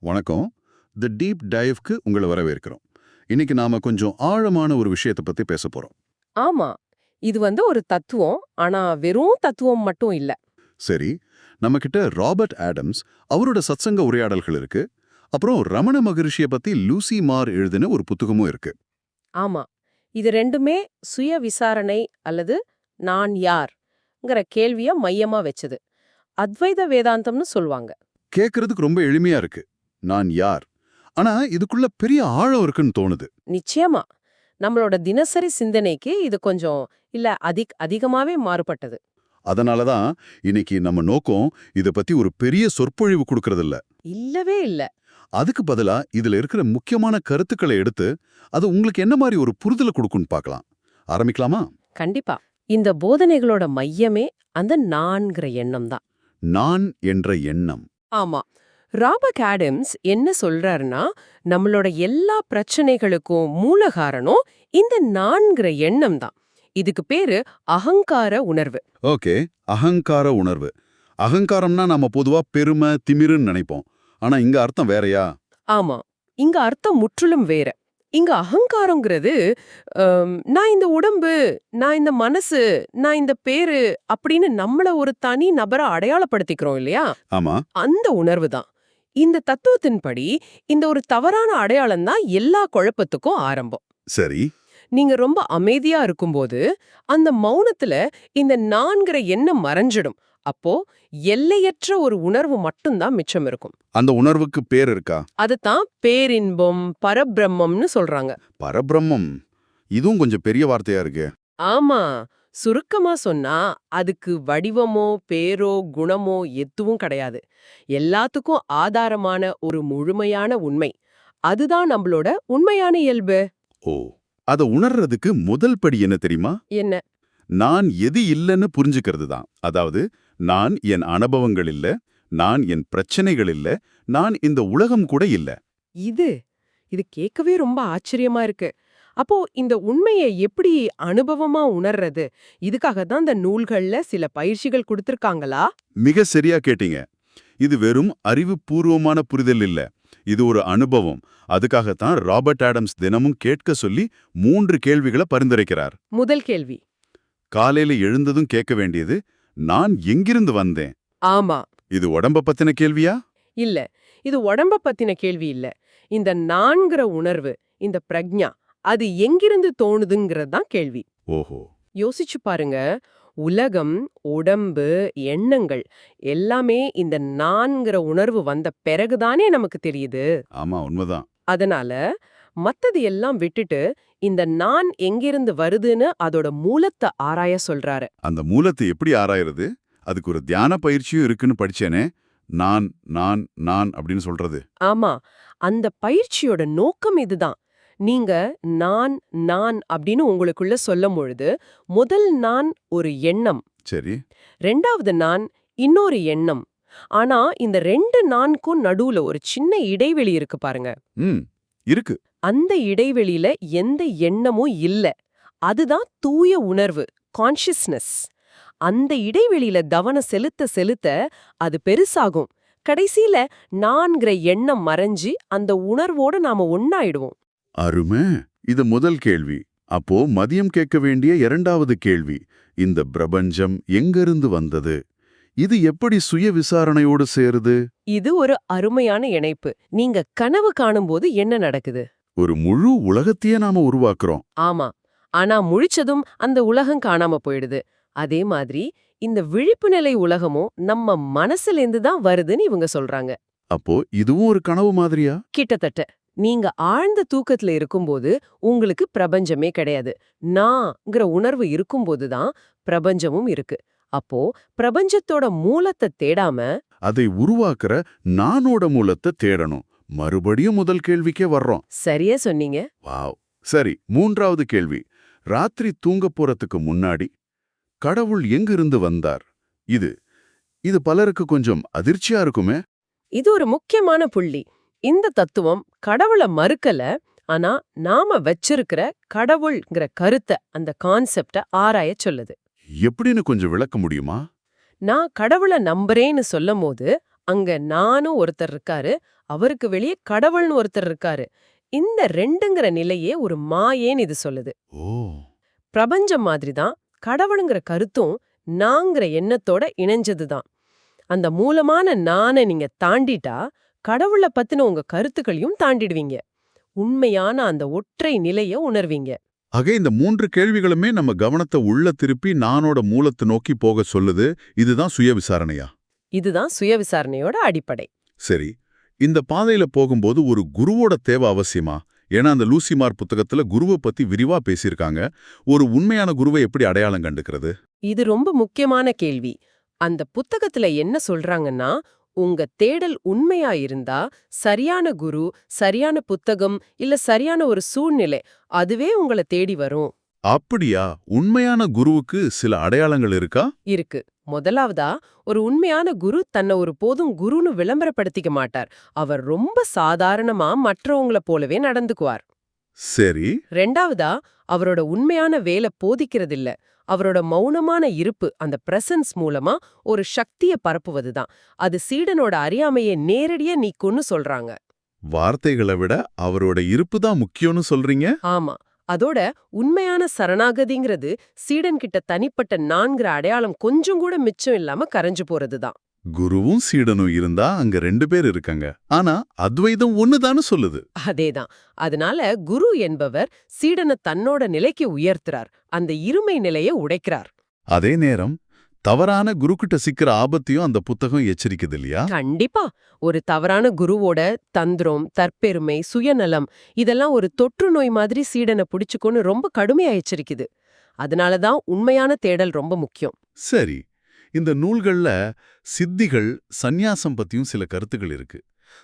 வணக்கம். தி டீப் டைவ்க்கு உங்களை வரவேற்கிறோம். இன்னைக்கு நாம கொஞ்சம் ஆழமான ஒரு விஷயத்தை பத்தி பேச போறோம். ஆமா. இது வந்து ஒரு தத்துவம். ஆனா வெறும் தத்துவம் மட்டும் இல்ல. சரி. நம்ம கிட்ட ராபர்ட் ஆடம்ஸ் அவரோட சத்சங்க உரையாடல்கள் இருக்கு. அப்புறம் ரமண மகரிஷிய பத்தி லூசி மார் எழுதின ஒரு புத்தகமும் இருக்கு. ஆமா. இது ரெண்டுமே சுய விசாரணை அல்லது நான் யார்ங்கிற கேள்விய மையமா வச்சது. அத்வைத வேதாந்தம்னு சொல்லுவாங்க. கேட்கறதுக்கு ரொம்ப எளிமையா இருக்கு. நான் யார்? ஆனா இதுக்குள்ள பெரிய ஆழம் இருக்குன்னு தோணுது. நிச்சயமா. நம்மளோட தினசரி சிந்தனைக்கு இது கொஞ்சம் இல்ல அதிக் அதிகமாவே மாறுபட்டது. அதனால தான் இன்னைக்கு நம்ம நோக்கம் இத பத்தி ஒரு பெரிய சொற்பொழிவு கொடுக்கறது இல்ல இல்லவே இல்ல. அதுக்கு பதிலா இதுல இருக்கிற முக்கியமான கருத்துக்களை எடுத்து அது உங்களுக்கு என்ன மாதிரி ஒரு புரிதலை கொடுக்குன்னு பார்க்கலாம். ஆரம்பிக்கலாமா? கண்டிப்பா. இந்த போதனைகளோட மையமே அந்த நான்கிற எண்ணம் தான். நான் என்ற எண்ணம். ஆமா. ராபர்ட் ஆடம்ஸ் என்ன சொல்றாருன்னா நம்மளோட எல்லா பிரச்சனைகளுக்கும் மூல காரணம் இந்த நான்கிற எண்ணம் தான். இதுக்கு பேரு அகங்கார உணர்வு. ஓகே அகங்கார உணர்வு. அகங்காரம்னா நாம பொதுவா பெருமை திமிருன்னு நினைப்போம். ஆனா இங்க அர்த்தம் வேறயா? ஆமா இங்க அர்த்தம் முற்றிலும் வேற. இங்க அகங்காரங்கிறது நான் இந்த உடம்பு நான் இந்த மனசு நான் இந்த பேரு அப்படின்னு நம்மள ஒரு தனி நபரை அடையாளப்படுத்திக்கிறோம் இல்லையா? ஆமா. அந்த உணர்வு தான். இந்த தத்துவத்தின்படி இந்த ஒரு தவறான அடையாளம் தான் எல்லா குழப்பத்துக்கும் ஆரம்பம். சரி. நீங்க ரொம்ப அமைதியா இருக்கும்போது அந்த மௌனத்துல இந்த நான்கிற எண்ணம் மறைஞ்சிடும். அப்போ எல்லையற்ற ஒரு உணர்வு மட்டும்தான் மிச்சம் இருக்கும். அந்த உணர்வுக்கு பேர் இருக்கா? அதுதான் பேரின்பம் பரபிரம்மம்னு சொல்றாங்க. பரபிரம்மம். இதுவும் கொஞ்சம் பெரிய வார்த்தையா இருக்கு. ஆமா. சுருக்கமா சொன்னா அதுக்கு வடிவமோ பேரோ குணமோ எதுவும் கிடையாது. எல்லாத்துக்கும் ஆதாரமான ஒரு முழுமையான உண்மை. அதுதான் நம்மளோட உண்மையான இயல்பு. ஓ அத உணர்றதுக்கு முதல் படி என்ன தெரியுமா? என்ன? நான் எது இல்லைன்னு புரிஞ்சுக்கிறது தான். அதாவது நான் என் அனுபவங்கள் இல்ல நான் என் பிரச்சனைகள் இல்ல நான் இந்த உலகம் கூட இல்ல. இது இது கேட்கவே ரொம்ப ஆச்சரியமா இருக்கு. அப்போ இந்த உண்மையை எப்படி அனுபவமா உணர்றது? இதுக்காக தான் இந்த நூல்கள்ல சில பயிற்சிகள் கொடுத்திருக்காங்களா? மிக சரியா கேட்டீங்க. இது வெறும் அறிவுபூர்வமான புரிதல் இல்ல. இது ஒரு அனுபவம். அதுக்காகத்தான் ராபர்ட் ஆடம்ஸ் தினமும் கேட்க சொல்லி மூன்று கேள்விகளை பரிந்துரைக்கிறார். முதல் கேள்வி. காலையில எழுந்ததும் கேட்க வேண்டியது நான் எங்கிருந்து வந்தேன்? ஆமா. இது உடம்ப பத்தின கேள்வியா? இல்ல. இது உடம்ப பத்தின கேள்வி இல்ல. இந்த நான்கிற உணர்வு இந்த பிரக்ஞா அது எங்கிருந்து தோணுதுங்கிறது தான் கேள்வி. ஓஹோ. யோசிச்சு பாருங்க. உலகம் உடம்பு எண்ணங்கள் எல்லாமே இந்த நான்கிற உணர்வு வந்த பிறகுதானே நமக்கு தெரியுது. ஆமா உண்மைதான். அதனால மத்தது எல்லாம் விட்டுட்டு இந்த நான் எங்கிருந்து வருதுன்னு அதோட மூலத்தை ஆராய சொல்றாரு. அந்த மூலத்தை எப்படி ஆராயறது? அதுக்கு ஒரு தியான பயிற்சியும் இருக்குன்னு படிச்சேனே. நான் நான் நான் அப்படின்னு சொல்றது. ஆமா. அந்த பயிற்சியோட நோக்கம் இதுதான். நீங்க நான் நான் அப்படின்னு உங்களுக்குள்ள சொல்லும் பொழுது முதல் நான் ஒரு எண்ணம். சரி. ரெண்டாவது நான் இன்னொரு எண்ணம். ஆனா இந்த ரெண்டு நான்கும் நடுவுல ஒரு சின்ன இடைவெளி இருக்கு பாருங்க. இருக்கு. அந்த இடைவெளியில எந்த எண்ணமும் இல்ல. அதுதான் தூய உணர்வு கான்ஷியஸ்னஸ் அந்த இடைவெளியில கவனம் செலுத்த செலுத்த அது பெருசாகும். கடைசியில நான்கிற எண்ணம் மறைஞ்சு அந்த உணர்வோட நாம ஒன்னாயிடுவோம் அருமை. இது முதல் கேள்வி. அப்போ மதியம் கேட்க வேண்டிய இரண்டாவது கேள்வி. இந்த பிரபஞ்சம் எங்கிருந்து வந்தது? இது எப்படி சுய விசாரணையோடு சேருது? இது ஒரு அருமையான இணைப்பு. நீங்க கனவு காணும்போது என்ன நடக்குது? ஒரு முழு உலகத்தையே நாம உருவாக்குறோம். ஆமா. ஆனா முழிச்சதும் அந்த உலகம் காணாம போயிடுது. அதே மாதிரி இந்த விழிப்பு நிலை உலகமும் நம்ம மனசுலேருந்து தான் வருதுன்னு இவங்க சொல்றாங்க. அப்போ இதுவும் ஒரு கனவு மாதிரியா? கிட்டத்தட்ட. நீங்க ஆழ்ந்த தூக்கத்துல இருக்கும்போது உங்களுக்கு பிரபஞ்சமே கிடையாது. நான்ங்கிற உணர்வு இருக்கும்போது தான் பிரபஞ்சமும் இருக்கு. அப்போ பிரபஞ்சத்தோட மூலத்தை தேடாம அதை உருவாக்குற நானோட மூலத்தை தேடணும். மறுபடியும் முதல் கேள்விக்கே வர்றோம். சரியா சொன்னீங்க. வாவ். சரி மூன்றாவது கேள்வி. ராத்திரி தூங்கப் போறதுக்கு முன்னாடி கடவுள் எங்கிருந்து வந்தார்? இது இது பலருக்கு கொஞ்சம் அதிர்ச்சியா இருக்குமே? இது ஒரு முக்கியமான புள்ளி. இந்த தத்துவம் கடவுளை மறுக்கல. ஆனா நாம வச்சிருக்கிற கடவுள்ங்கிற கருத்தை அந்த கான்செப்ட ஆராய சொல்லுது. எப்படின்னு கொஞ்சம் விளக்க முடியுமா? நான் கடவுளை நம்புறேன்னு சொல்லும் போது அங்க நானும் ஒருத்தர் இருக்காரு அவருக்கு வெளியே கடவுள்னு ஒருத்தர் இருக்காரு. இந்த ரெண்டுங்கிற நிலையே ஒரு மாயேன்னு இது சொல்லுது. பிரபஞ்சம் மாதிரி தான் கடவுளுங்கிற கருத்தும் நாங்கிற எண்ணத்தோட இணைஞ்சதுதான். அந்த மூலமான நானை நீங்க தாண்டிட்டா கடவுளை பத்தின உங்க கருத்துக்களையும் தாண்டிடுவீங்க. உண்மையான அந்த ஒற்றை நிலைய உணர்வீங்க. ஆக இந்த மூன்று கேள்விகளுமே நம்ம கவனத்தை உள்ள திருப்பி நானோட மூலத்தை நோக்கி போக சொல்லுது. இதுதான் சுய விசாரணையா? இதுதான் சுய விசாரணையோட அடிப்படை. சரி. இந்த பாதையில போகும்போது ஒரு குருவோட தேவை அவசியமா? ஏன்னா அந்த லூசிமார் புத்தகத்துல குருவை பத்தி விரிவா பேசியிருக்காங்க. ஒரு உண்மையான குருவை எப்படி அடையாளம் கண்டுக்கிறது? இது ரொம்ப முக்கியமான கேள்வி. அந்த புத்தகத்துல என்ன சொல்றாங்கன்னா உங்க தேடல் உண்மையா இருந்தா சரியான குரு சரியான புத்தகம் இல்ல சரியான ஒரு சூழ்நிலை அதுவே உங்களை தேடி வரும். அப்படியா? உண்மையான குருவுக்கு சில அடையாளங்கள் இருக்கா? இருக்கு. முதலாவதா ஒரு உண்மையான குரு தன்னை ஒரு போதும் குருன்னு விளம்பரப்படுத்திக்க மாட்டார். அவர் ரொம்ப சாதாரணமா மற்றவங்கள போலவே நடந்துக்குவார். சரி. ரெண்டாவதா அவரோட உண்மையான வேலை போதிக்கிறதில்ல. அவரோட மௌனமான இருப்பு அந்த பிரசன்ஸ் மூலமா ஒரு சக்திய பரப்புவதுதான். அது சீடனோட அறியாமையை நேரடியா நீக்கும்னு சொல்றாங்க. வார்த்தைகளை விட அவரோட இருப்பு தான் முக்கியம்னு சொல்றீங்க? ஆமா. அதோட உண்மையான சரணாகதிங்கிறது சீடன் கிட்ட தனிப்பட்ட நான்கிற அடையாளம் கொஞ்சம் கூட மிச்சம் இல்லாம கரைஞ்சு போறதுதான். குருவும் சீடனும் இருந்தா அங்க ரெண்டு பேர் இருக்காங்க. ஆனா அத்வைதம் ஒண்ணுதான்னு சொல்லுது. அதேதான். அதனால குரு என்பவர் சீடனை தன்னோட நிலைக்கு உயர்த்துறார். அந்த இருமை நிலையை உடைக்கிறார். அதே நேரம் தவறான குருக்கிட்ட சிக்கிற ஆபத்தையும் அந்த புத்தகம் எச்சரிக்குது இல்லையா? கண்டிப்பா. ஒரு தவறான குருவோட தந்திரம் தற்பெருமை சுயநலம் இதெல்லாம் ஒரு தொற்று நோய் மாதிரி சீடனை பிடிச்சுக்கோன்னு ரொம்ப கடுமையா எச்சரிக்குது. அதனாலதான் உண்மையான தேடல் ரொம்ப முக்கியம். சரி. இந்த நூல்கள்ல சித்திகள் சந்நியாசம் பத்தியும் சில கருத்துகள் இருக்கு.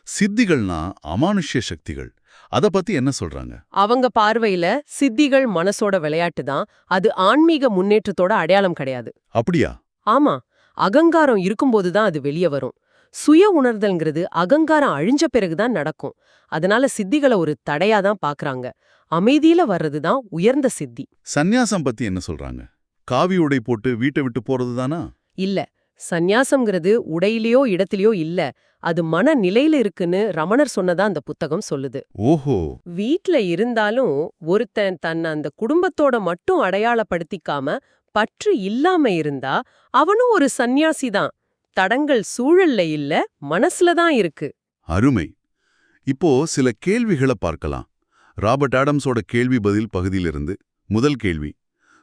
சித்திகள்னா அமானுஷ்ய சக்திகள். அத பத்தி என்ன சொல்றாங்க? அவங்க பார்வையில சித்திகள் மனசோட விளையாட்டு தான். அது ஆன்மீக முன்னேற்றத்தோட அடையாளம் கிடையாது. அப்படியா? ஆமா. அகங்காரம் இருக்கும்போது தான் அது வெளியே வரும். சுய உணர்தல்ங்கிறது அகங்காரம் அழிஞ்ச பிறகுதான் நடக்கும். அதனால சித்திகளை ஒரு தடையா தான் பாக்குறாங்க. அமைதியில வர்றதுதான் உயர்ந்த சித்தி. சந்நியாசம் பத்தி என்ன சொல்றாங்க? காவி உடை போட்டு வீட்டை விட்டு போறது தானா? இல்ல சந்நியாசம்ங்கிறது உடையிலயோ இடத்திலயோ இல்ல அது மன நிலையில இருக்குன்னு ரமணர் சொன்னதா அந்த புத்தகம் சொல்லுது. ஓஹோ. வீட்ல இருந்தாலும் ஒருத்தன் தன்னை அந்த குடும்பத்தோட மட்டும் அடையாளப்படுத்திக்காம பற்று இல்லாம இருந்தா அவனும் ஒரு சந்நியாசி தான். தடங்கள் சூழல்ல இல்ல மனசுல தான் இருக்கு. அருமை. இப்போ சில கேள்விகளை பார்க்கலாம். ராபர்ட் ஆடம்ஸோட கேள்வி பதில் பகுதியிலிருந்து முதல் கேள்வி.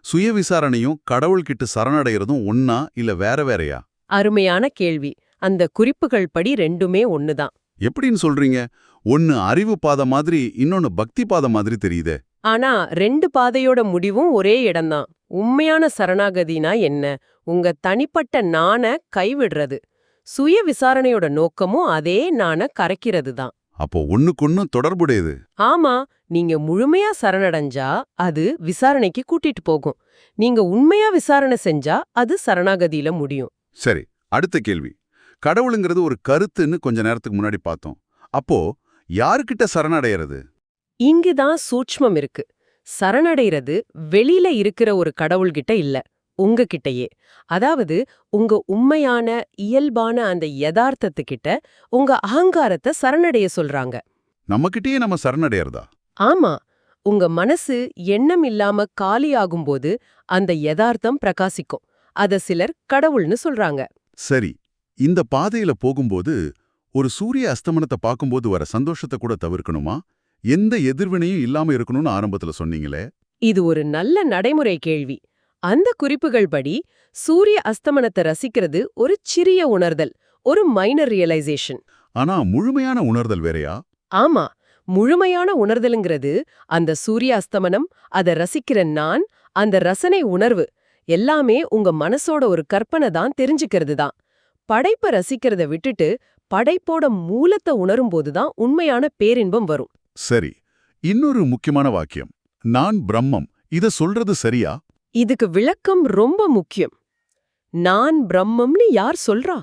சுய விசாரணையும் கடவுள்கிட்ட சரணடைறதும் ஒன்னா இல்ல வேற வேறயா? அருமையான கேள்வி. அந்த குறிப்புகள் படி ரெண்டுமே ஒண்ணுதான். எப்படின்னு சொல்றீங்க? ஒன்னு அறிவு பாதை மாதிரி இன்னொன்னு பக்தி பாதை மாதிரி தெரியுதே. ஆனா ரெண்டு பாதையோட முடிவும் ஒரே இடம்தான். உண்மையான சரணாகதினா என்ன? உங்க தனிப்பட்ட நாண கைவிடுறது. சுய விசாரணையோட நோக்கமும் அதே நாண கரைக்கிறது தான் அப்போ ஒண்ணுக்கொன்னு தொடர்புடையது. ஆமா நீங்க முழுமையா சரணடைஞ்சா அது விசாரணைக்கு கூட்டிட்டு போகும். நீங்க உண்மையா விசாரணை செஞ்சா அது சரணாகதியில முடியும். சரி அடுத்த கேள்வி. கடவுளுங்கிறது ஒரு கருத்துன்னு கொஞ்ச நேரத்துக்கு முன்னாடி பார்த்தோம். அப்போ யாருக்கிட்ட சரணடைறது இங்குதான் சூட்ச்மம் இருக்கு. சரணடைறது வெளியில இருக்கிற ஒரு கடவுள்கிட்ட இல்ல. உங்ககிட்டயே. அதாவது உங்க உண்மையான இயல்பான அந்த யதார்த்தத்துக்கிட்ட உங்க அகங்காரத்தை சரணடைய சொல்றாங்க. நம்மகிட்டயே நம்ம சரணடையறதா? ஆமா. உங்க மனசு எண்ணம் இல்லாம காலியாகும்போது அந்த யதார்த்தம் பிரகாசிக்கும். அத சிலர் கடவுள்னு சொல்றாங்க. சரி. இந்த பாதையில போகும்போது ஒரு சூரிய அஸ்தமனத்தை பார்க்கும்போது வர சந்தோஷத்தை கூட தவிர்க்கணுமா? எந்த எதிர்வினையும் இல்லாம இருக்கணும்னு ஆரம்பத்துல சொன்னீங்களே? இது ஒரு நல்ல நடைமுறை கேள்வி. அந்த குறிப்புகள் படி சூரிய அஸ்தமனத்தை ரசிக்கிறது ஒரு சிறிய உணர்தல் ஒரு மைனர் ரியலைசேஷன் ஆனா முழுமையான உணர்தல் வேறயா? ஆமா முழுமையான உணர்தலுங்கிறது அந்த சூரிய அஸ்தமனம் அத ரசிக்கிற நான் அந்த ரசனை உணர்வு எல்லாமே உங்க மனசோட ஒரு கற்பனை தான் தெரிஞ்சுக்கிறது தான். படைப்பை ரசிக்கிறத விட்டுட்டு படைப்போட மூலத்தை உணரும்போது தான் உண்மையான பேரின்பம் வரும். சரி இன்னொரு முக்கியமான வாக்கியம் நான் பிரம்மம் இத சொல்றது சரியா? இதுக்கு விளக்கம் ரொம்ப முக்கியம். நான் பிரம்மம்னு யார் சொல்றா?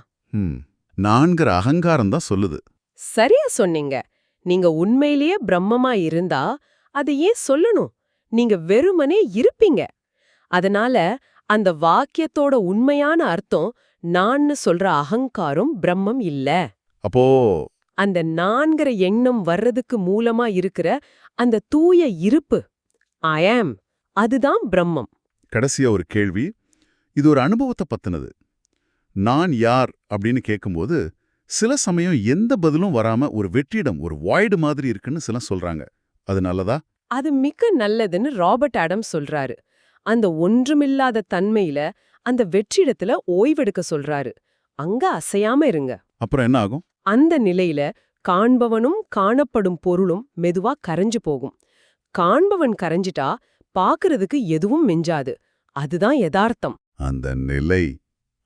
நான்கிற அகங்காரம் தான் சொல்லுது. சரியா சொன்னீங்க. நீங்க உண்மையிலேயே பிரம்மமா இருந்தா அதை ஏன் சொல்லணும்? நீங்க வெறுமனே இருப்பீங்க. அதனால அந்த வாக்கியத்தோட உண்மையான அர்த்தம் நான்னு சொல்ற அகங்காரம் பிரம்மம் இல்ல. அப்போ அந்த நான்கிற எண்ணம் வர்றதுக்கு மூலமா இருக்கிற அந்த தூய இருப்பு ஐ ஆம் அதுதான் பிரம்மம். கடைசியா ஒரு கேள்வி. இது ஒரு அனுபவத்தை பத்தினது. நான் யார் அப்படின்னு கேட்கும்போது சில சமயம் எந்த பதிலும் வராம ஒரு வெற்றிடம் ஒரு வாய்டு மாதிரி இருக்குன்னு சில சொல்றாங்க. அது நல்லதா? அது மிக நல்லதுன்னு ராபர்ட் ஆடம் சொல்றாரு. அந்த ஒன்றுமில்லாத தன்மையில அந்த வெற்றிடத்துல ஓய்வெடுக்க சொல்றாரு. அங்க அசையாம இருங்க. அப்புறம் என்ன ஆகும்? அந்த நிலையில காண்பவனும் காணப்படும் பொருளும் மெதுவா கரைஞ்சு போகும். காண்பவன் கரைஞ்சிட்டா பாக்குறதுக்கு எதுவும் மிஞ்சாது. அதுதான் யதார்த்தம். அந்த நிலை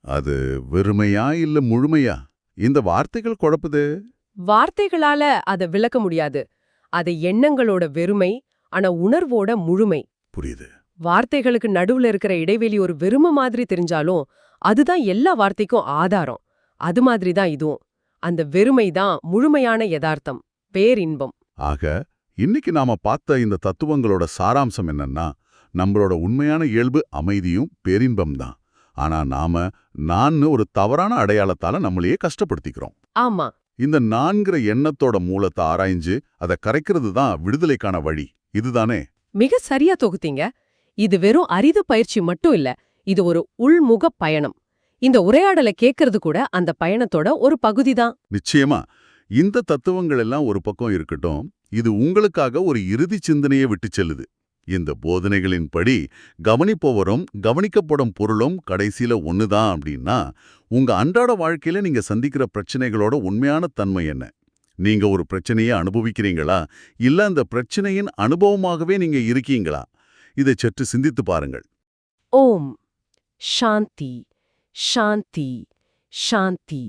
அது வெறுமையா இல்ல முழுமையா? இந்த வார்த்தைகள் குழப்புது? வார்த்தைகளால அத விளக்க முடியாது. அது எண்ணங்களோட வெறுமை ஆனா உணர்வோட முழுமை. புரியுது. வார்த்தைகளுக்கு நடுவுல இருக்கிற இடைவெளி ஒரு வெறுமை மாதிரி தெரிஞ்சாலும் அதுதான் எல்லா வார்த்தைக்கும் ஆதாரம். அது மாதிரி தான் இதுவும். அந்த வெறுமை தான் முழுமையான யதார்த்தம். பேரின்பம். ஆக இன்னைக்கு நாம பார்த்த இந்த தத்துவங்களோட சாராம்சம் என்னன்னா நம்மளோட உண்மையான இயல்பு அமைதியும் பேரின்பம் தான். ஆனா நாம நான்னு ஒரு தவறான அடையாளத்தால நம்மளையே கஷ்டப்படுத்திக்கிறோம். ஆமா. இந்த நான்கிற எண்ணத்தோட மூலத்தை ஆராய்ஞ்சு அதை கரைக்கிறது தான் விடுதலைக்கான வழி. இதுதானே? மிக சரியா தொகுத்தீங்க. இது வெறும் அரித பயிற்சி மட்டும் இல்ல இது ஒரு உள்முக பயணம். இந்த உரையாடலை கேட்கறது கூட அந்த பயணத்தோட ஒரு பகுதிதான் நிச்சயமா. இந்த தத்துவங்கள் எல்லாம் ஒரு பக்கம் இருக்கட்டும் இது உங்களுக்காக ஒரு இறுதி சிந்தனையை விட்டு செல்லுது. இந்த போதனைகளின்படி கவனிப்பவரும் கவனிக்கப்படும் பொருளும் கடைசியில் ஒன்று தான் அப்படின்னா உங்க அன்றாட வாழ்க்கையில நீங்க சந்திக்கிற பிரச்சனைகளோட உண்மையான தன்மை என்ன? நீங்க ஒரு பிரச்சனையை அனுபவிக்கிறீங்களா? இல்ல அந்த பிரச்சனையின் அனுபவமாகவே நீங்க இருக்கீங்களா? இதை சற்று சிந்தித்து பாருங்கள். ஓம். சாந்தி. சாந்தி. சாந்தி.